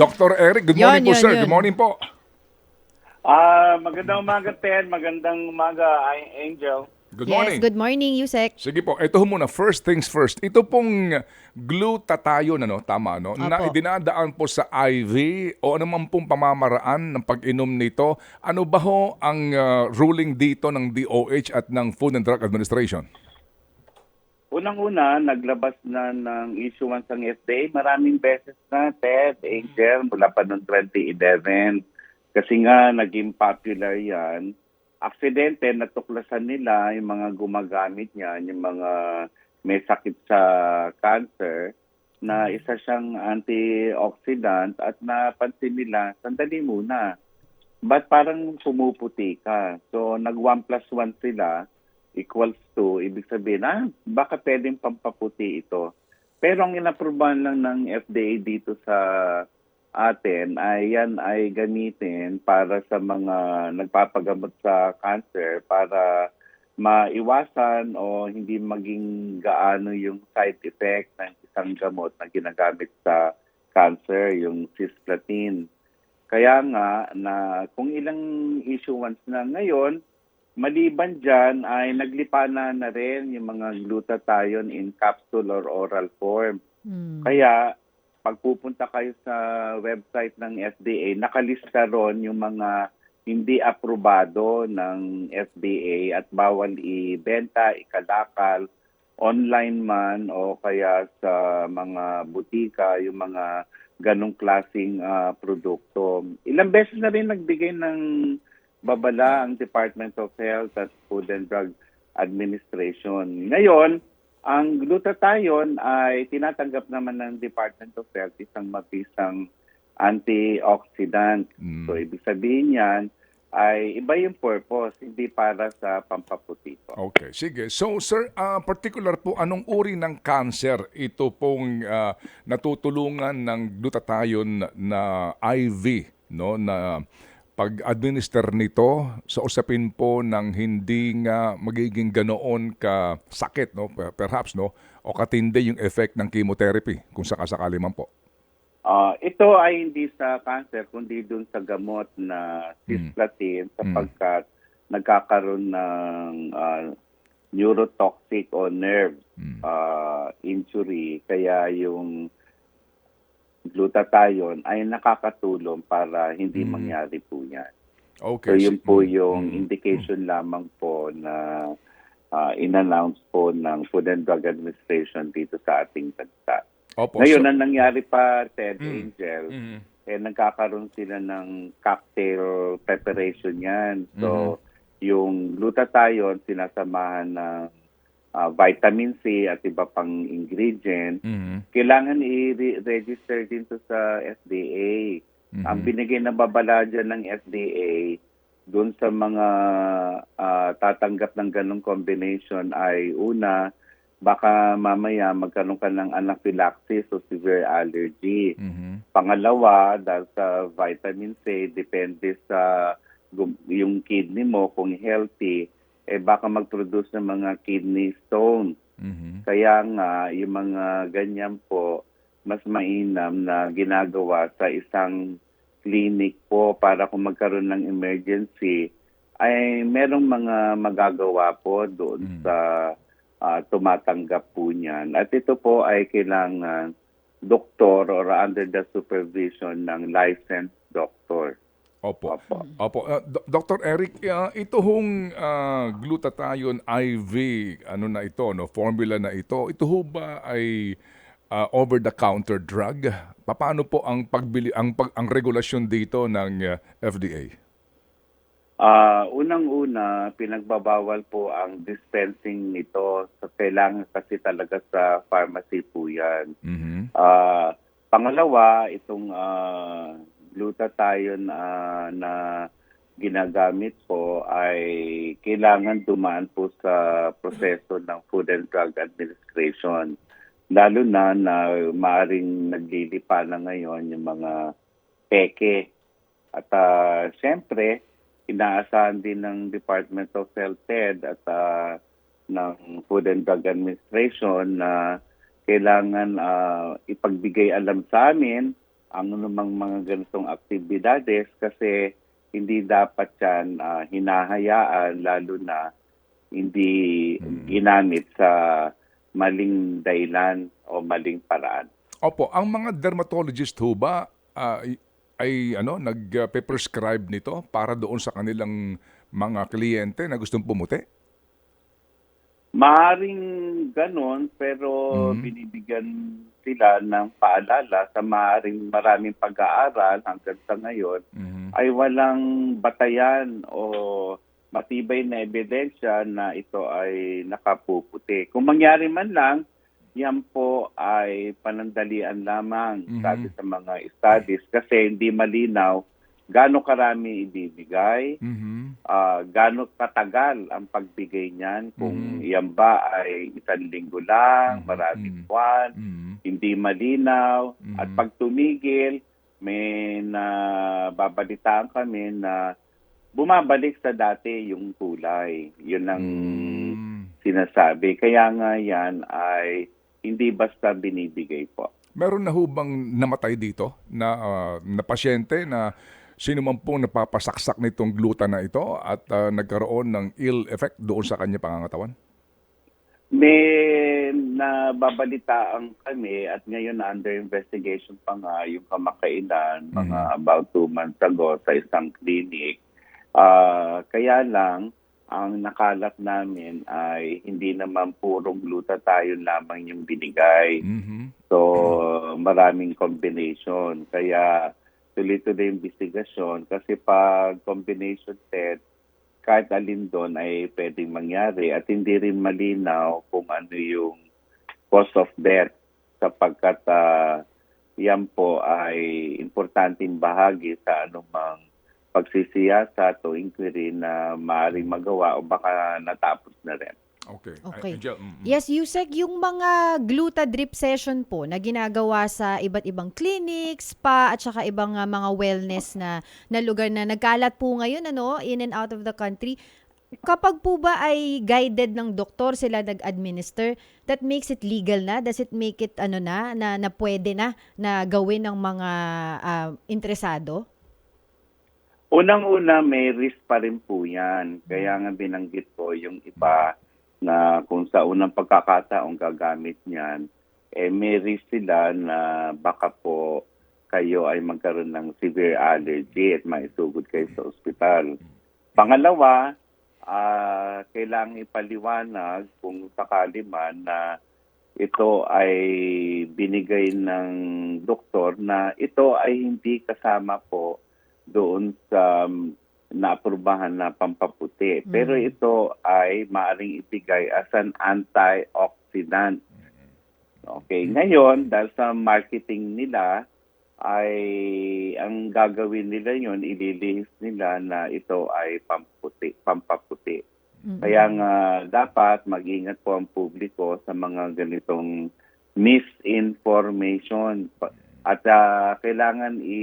Dr. Eric, good Yun, morning po yun, sir. yun. Good morning po. Ah, magandang umaga, Ted. Magandang umaga, I- Angel. Good yes, morning. good morning, Yusek. Sige po, ito ho muna, first things first. Ito pong glutathione, ano, tama, no? Na idinadaan po sa IV o ano man pong pamamaraan ng pag-inom nito. Ano ba ho ang ah, ruling dito ng DOH at ng Food and Drug Administration? Unang-una, naglabas na ng issuance ng FDA. Maraming beses na, Ted, Angel, mula pa noong 2011. Kasi nga, naging popular yan. Aksidente, natuklasan nila yung mga gumagamit niyan, yung mga may sakit sa cancer, na isa siyang antioxidant at napansin nila, sandali muna, ba't parang pumuputi ka? So, nag 1 plus 1 sila, equals to, ibig sabihin, ah, baka pwedeng pampaputi ito. Pero ang inaprubahan lang ng FDA dito sa atin ay yan ay gamitin para sa mga nagpapagamot sa cancer para maiwasan o hindi maging gaano yung side effect ng isang gamot na ginagamit sa cancer, yung cisplatin. Kaya nga na kung ilang issuance na ngayon, maliban dyan ay naglipana na rin yung mga glutathione in capsule or oral form. Hmm. Kaya pagpupunta kayo sa website ng FDA, nakalista ron yung mga hindi aprobado ng FDA at bawal ibenta, ikalakal, online man o kaya sa mga butika, yung mga ganong klasing ah, produkto. Ilang beses na rin nagbigay ng babala ang Department of Health at Food and Drug Administration. Ngayon, ang glutathione ay tinatanggap naman ng Department of Health isang mabisang antioxidant. Mm. So, ibig sabihin yan ay iba yung purpose, hindi para sa pampaputi po. Okay, sige. So sir, ah, particular po, anong uri ng cancer ito pong ah, natutulungan ng glutathione na IV, no, na pag-administer nito sa usapin po ng hindi nga magiging ganoon ka sakit, no, per- perhaps, no, o katindi yung effect ng chemotherapy kung sakasakali man po. Ah, ito ay hindi sa cancer kundi dun sa gamot na cisplatin sapagkat nagkakaroon ng ah, neurotoxic o nerve ah, injury. Kaya yung glutathione ay nakakatulong para hindi mangyari po yan. So Okay. yun si- po Mm, yung mm, indication lamang po na ah, in-announce po ng Food and Drug Administration dito sa ating bansa. Opo. Ngayon, so- ang nangyari pa, Ted Mm. Angel, Mhm. eh, nagkakaroon sila ng cocktail preparation yan. So, Mm-hmm. yung glutathione, sinasamahan ng ah, vitamin C at iba pang ingredient. Mhm. Kailangan i-register din to sa FDA. Mhm. Ang binigay na babala dyan ng FDA, doon sa mga ah, tatanggap ng ganong combination ay una, baka mamaya magkaroon ka ng anaphylaxis o severe allergy. Mhm. Pangalawa, dahil sa vitamin C, depende sa yung kidney mo kung healthy, eh baka mag-produce ng mga kidney stone. Mhm. Kaya nga, yung mga ganyan po, mas mainam na ginagawa sa isang clinic po para kung magkaroon ng emergency, ay merong mga magagawa po doon Mm. sa ah, tumatanggap po niyan. At ito po ay kailangan doktor or under the supervision ng licensed doctor. Opo. Opo. Opo. Uh, Do- Dr. Eric, uh, ito hong uh, glutathione IV, ano na ito, no, formula na ito, ito ho ba ay uh, over-the-counter drug? Paano po ang pagbili, ang, pag, ang regulasyon dito ng uh, FDA? Ah, unang-una, pinagbabawal po ang dispensing nito. So, kailangan kasi talaga sa pharmacy po yan. Mhm. Ah, pangalawa, itong ah, glutathione ah, na ginagamit po ay kailangan dumaan po sa proseso ng Food and Drug Administration. Lalo na na maaring naglilipa na ngayon yung mga peke. At uh, siyempre, inaasahan din ng Department of Health Ed at ah, ng Food and Drug Administration na kailangan ah, ipagbigay alam sa amin ang anumang mga ganitong aktibidades kasi hindi dapat yan ah, hinahayaan lalo na hindi ginamit sa maling dahilan o maling paraan. Opo, ang mga dermatologist ho ba ah, ay, ay ano, nag-prescribe nito para doon sa kanilang mga kliyente na gustong pumuti? Maaring ganon pero Mhm. binibigyan sila ng paalala sa maaring maraming pag-aaral hanggang sa ngayon Mhm. ay walang batayan o matibay na ebidensya na ito ay nakapuputi. Kung mangyari man lang, yan po ay panandalian lamang Mhm. sabi sa mga studies kasi hindi malinaw gaano karami ibibigay, Mhm. ah gaano katagal ang pagbigay niyan, kung Mhm. yan ba ay isang linggo lang, Mhm. maraming Mhm. buwan, Mhm. hindi malinaw, Mhm. at pag tumigil, may nababalitaan kami na bumabalik sa dati yung kulay. Yun ang Mm. sinasabi. Kaya nga yan ay hindi basta binibigay po. Meron na ho bang namatay dito na, ah, na pasyente na sino man pong napapasaksak nitong gluta na ito at ah, nagkaroon ng ill effect doon sa kanya pangangatawan? May nababalitaan kami at ngayon na under investigation pa nga yung kamakailan, mga about two months ago sa isang clinic. Ah, kaya lang, ang nakalat namin ay hindi naman purong glutathione lamang yung binigay. Mhm. So, maraming combination. Kaya tuloy-tuloy yung investigasyon kasi pag combination test, kahit alin doon ay pwedeng mangyari at hindi rin malinaw kung ano yung cause of death sapagkat ah, yan po ay importanteng bahagi sa anumang pagsisiyasat o inquiry na maaaring magawa o baka natapos na rin. Okay. Okay. Angel, mm, mm. Yes, Yusek, yung mga gluta drip session po na ginagawa sa iba't ibang clinics, spa at saka ibang ah, mga wellness na, na lugar na nagkalat po ngayon ano, in and out of the country. Kapag po ba ay guided ng doktor sila nag-administer, that makes it legal na? Does it make it ano na, na, na pwede na na gawin ng mga ah, interesado? Unang-una, may risk pa rin po yan. Kaya nga binanggit ko yung iba na kung sa unang pagkakataong gagamit niyan, eh may risk sila na baka po kayo ay magkaroon ng severe allergy at maisugod kayo sa ospital. Pangalawa, ah kailangang ipaliwanag kung sakali man na ito ay binigay ng doktor na ito ay hindi kasama po doon sa naaprubahan na pampaputi. Pero ito ay maaring ibigay as an antioxidant. Okay, ngayon dahil sa marketing nila ay ang gagawin nila yon ililihis nila na ito ay pamputi, pampaputi. Mm-mm. Kaya nga dapat mag-ingat po ang publiko sa mga ganitong misinformation. Pa- At ah, kailangan i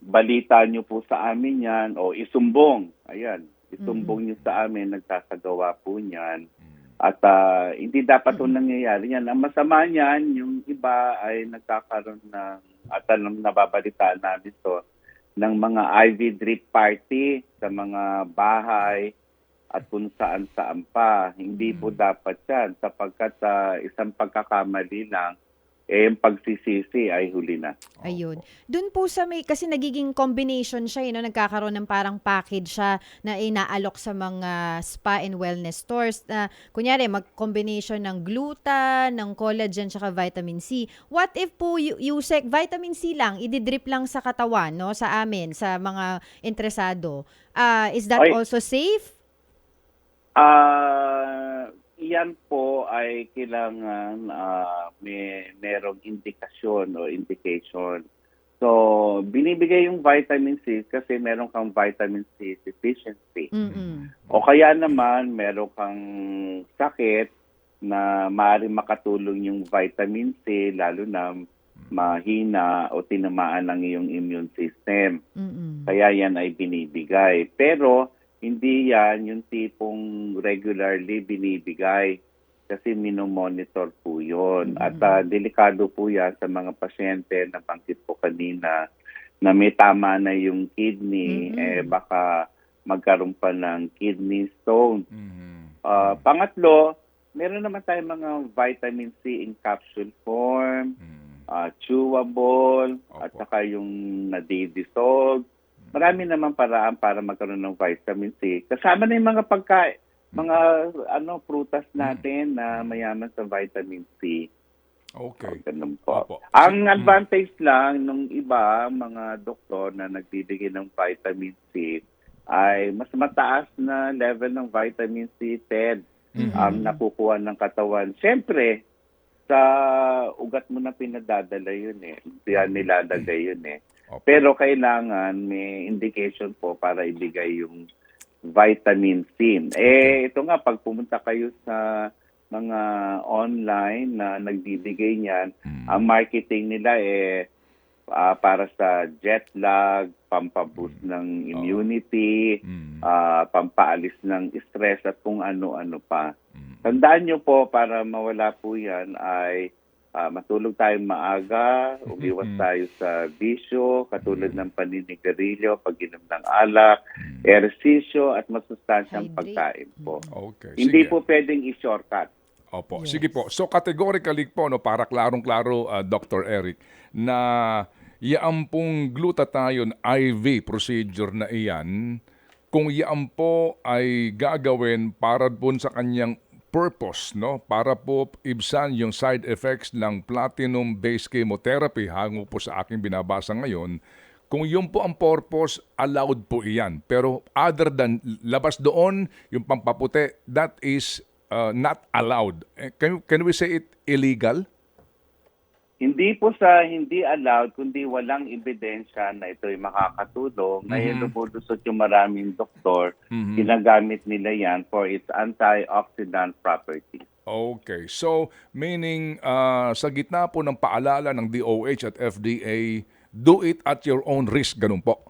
balita nyo po sa amin yan o isumbong. Ayan, isumbong nyo sa amin, nagsasagawa po niyan. At ah, hindi dapat po nangyayari yan. Ang masama niyan, yung iba ay nagkakaroon ng, at alam nababalitaan namin to, ng mga IV drip party sa mga bahay at kung saan saan pa. Hindi po dapat yan sapagkat sa isang pagkakamali lang, eh, yung pagsisisi ay huli na. Ayun. Doon po sa may, kasi nagiging combination siya, you know, nagkakaroon ng parang package siya na inaalok sa mga spa and wellness stores. Na, kunyari, mag-combination ng gluta, ng collagen, tsaka vitamin C. What if po, Yu- Yusek, vitamin C lang, ididrip lang sa katawan, no, sa amin, sa mga interesado. Ah, is that Ay. also safe? Ah, iyan po ay kailangan ah, may merong indikasyon o indication. So, binibigay yung vitamin C kasi meron kang vitamin C deficiency. Mm-mm. O kaya naman meron kang sakit na maaaring makatulong yung vitamin C lalo na mahina o tinamaan ng iyong immune system. Mm-mm. Kaya yan ay binibigay. Pero hindi yan yung tipong regularly binibigay. kasi minomonitor po yun. At ah, delikado po yan sa mga pasyente na banggit po kanina na may tama na yung kidney, Mhm. eh baka magkaroon pa ng kidney stone. Mhm. Ah, pangatlo, meron naman tayong mga vitamin C in capsule form, Mhm. ah, chewable, Opo. at saka yung nadidissolve. Marami naman paraan para magkaroon ng vitamin C. Kasama na yung mga pagkain, mga ano prutas natin na mayaman sa vitamin C. Okay. Ganun po. Opo. Ang Mm. advantage lang nung iba, mga doktor na nagbibigay ng vitamin C, ay mas mataas na level ng vitamin C, TED, Mhm. ang nakukuha ng katawan. Siyempre, sa ugat mo na pinadadala yun eh. Diyan nilalagay yun eh. Opo. Pero kailangan may indication po para ibigay yung vitamin C. Eh, ito nga, pag pumunta kayo sa mga online na nagbibigay niyan, Mhm. ang marketing nila eh ah, para sa jet lag, pampaboost ng immunity, Mhm. ah, pampaalis ng stress at kung ano-ano pa. Mhm. Tandaan nyo po, para mawala po yan ay ah, matulog tayong maaga, umiwas Mhm. tayo sa bisyo, katulad ng paninigarilyo, pag-inom ng alak, Mhm. ersisyo at masustansyang pagkain po. Okay. Hindi sige. po pwedeng i-shortcut. Opo. Yes. Sige po. So categorically po no para klarong-klaro ah, Dr. Eric na yaan pong glutathione IV procedure na iyan kung yaan po ay gagawin para po sa kanyang purpose no para po ibsan yung side effects ng platinum based chemotherapy hango po sa aking binabasa ngayon kung yun po ang purpose, allowed po iyan. Pero other than labas doon, yung pampaputi, that is uh, not allowed. Eh, Can, can we say it illegal? Hindi po sa hindi allowed, kundi walang ebidensya na ito'y makakatulong. Mhm. Ngayon lumulusot yung maraming doktor, Mhm. ginagamit nila yan for its antioxidant properties. Okay. So, meaning uh, sa gitna po ng paalala ng DOH at FDA, do it at your own risk. Ganun po.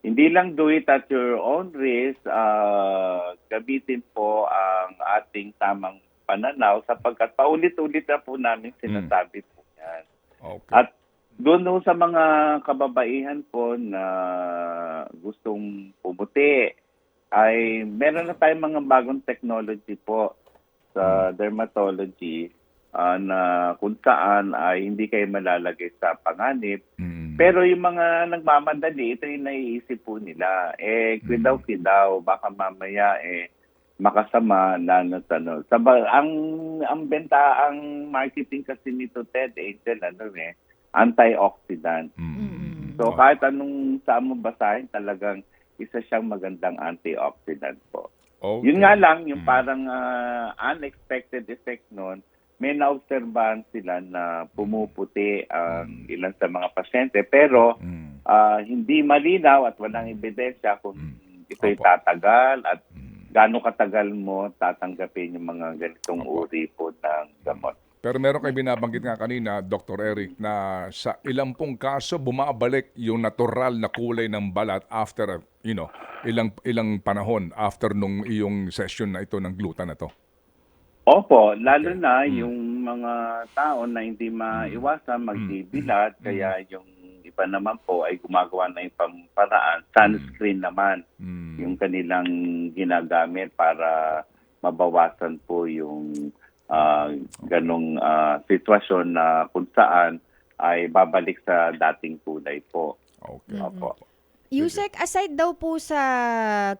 Hindi lang do it at your own risk, ah, gamitin po ang ating tamang pananaw sapagkat paulit-ulit na po namin sinasabi po yan. Okay. At doon ho sa mga kababaihan po na gustong pumuti, ay meron na tayong mga bagong technology po sa dermatology ah, na kung saan ay hindi kayo malalagay sa panganib. Mm. Pero yung mga nagmamadali, ito yung naiisip po nila. Eh, kwidaw-kwidaw, baka mamaya eh, makasama na ano. Sa ba- ang ang benta ang marketing kasi nito Ted Angel ano eh antioxidant. Mm. So kahit anong saan mo basahin talagang isa siyang magandang antioxidant po. Okay. Yun nga lang yung Mm. parang ah, unexpected effect noon may naobserbahan sila na pumuputi ang ilan sa mga pasyente pero Mm. ah, hindi malinaw at walang ebidensya kung Mm. ito'y tatagal at. Gaano katagal mo tatanggapin yung mga ganitong uri po ng gamot. Pero meron kayo binabanggit nga kanina, Dr. Eric, na sa ilang pong kaso bumabalik yung natural na kulay ng balat after, you know, ilang ilang panahon after nung iyong session na ito ng glutan na to. Opo, lalo Okay. na Mm. yung mga tao na hindi maiwasan magbibilad, Mm. kaya yung iba naman po ay gumagawa na yung pamparaan, sunscreen naman Mm. yung kanilang ginagamit para mabawasan po yung ah, ganong ah, sitwasyon na kung saan ay babalik sa dating kulay po. Okay. Opo. Yusek, aside daw po sa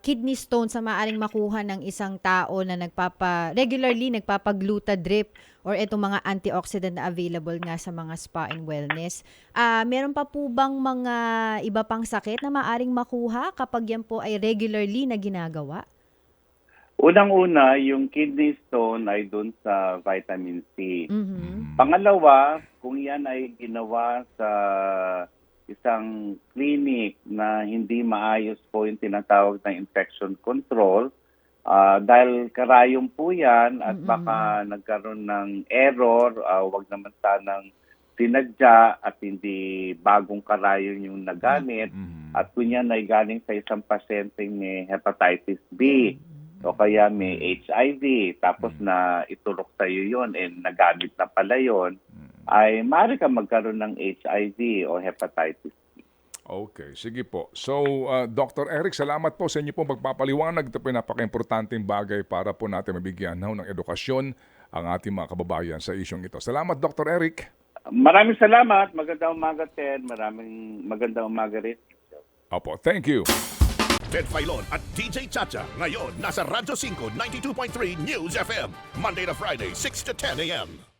kidney stone sa maaring makuha ng isang tao na nagpapa regularly nagpapagluta drip or itong mga antioxidant na available nga sa mga spa and wellness, ah meron pa po bang mga iba pang sakit na maaring makuha kapag yan po ay regularly na ginagawa? Unang-una, yung kidney stone ay dun sa vitamin C. Mhm. Pangalawa, kung yan ay ginawa sa isang clinic na hindi maayos po yung tinatawag na infection control, ah, dahil karayom po yan at Mm-mm. baka nagkaroon ng error, ah, wag naman sanang sinadya at hindi bagong karayon yung nagamit. Mhm. At kung yan ay galing sa isang pasyente may hepatitis B, o kaya may HIV, tapos na itulok sa'yo yun, and nagamit na pala yun, ay maaari ka magkaroon ng HIV o hepatitis B. Okay, sige po. So, uh, Dr. Eric, salamat po sa inyo po magpapaliwanag. Ito po yung napaka-importanting bagay para po natin mabigyan ho, ng edukasyon ang ating mga kababayan sa isyong ito. Salamat, Dr. Eric. Maraming salamat. Magandang umaga, Ted. Maraming magandang umaga rin. Opo, thank you. Ted Filon at DJ Chacha. Ngayon, nasa Radyo 5, 92.3 News FM. Monday to Friday, 6 to 10 a.m.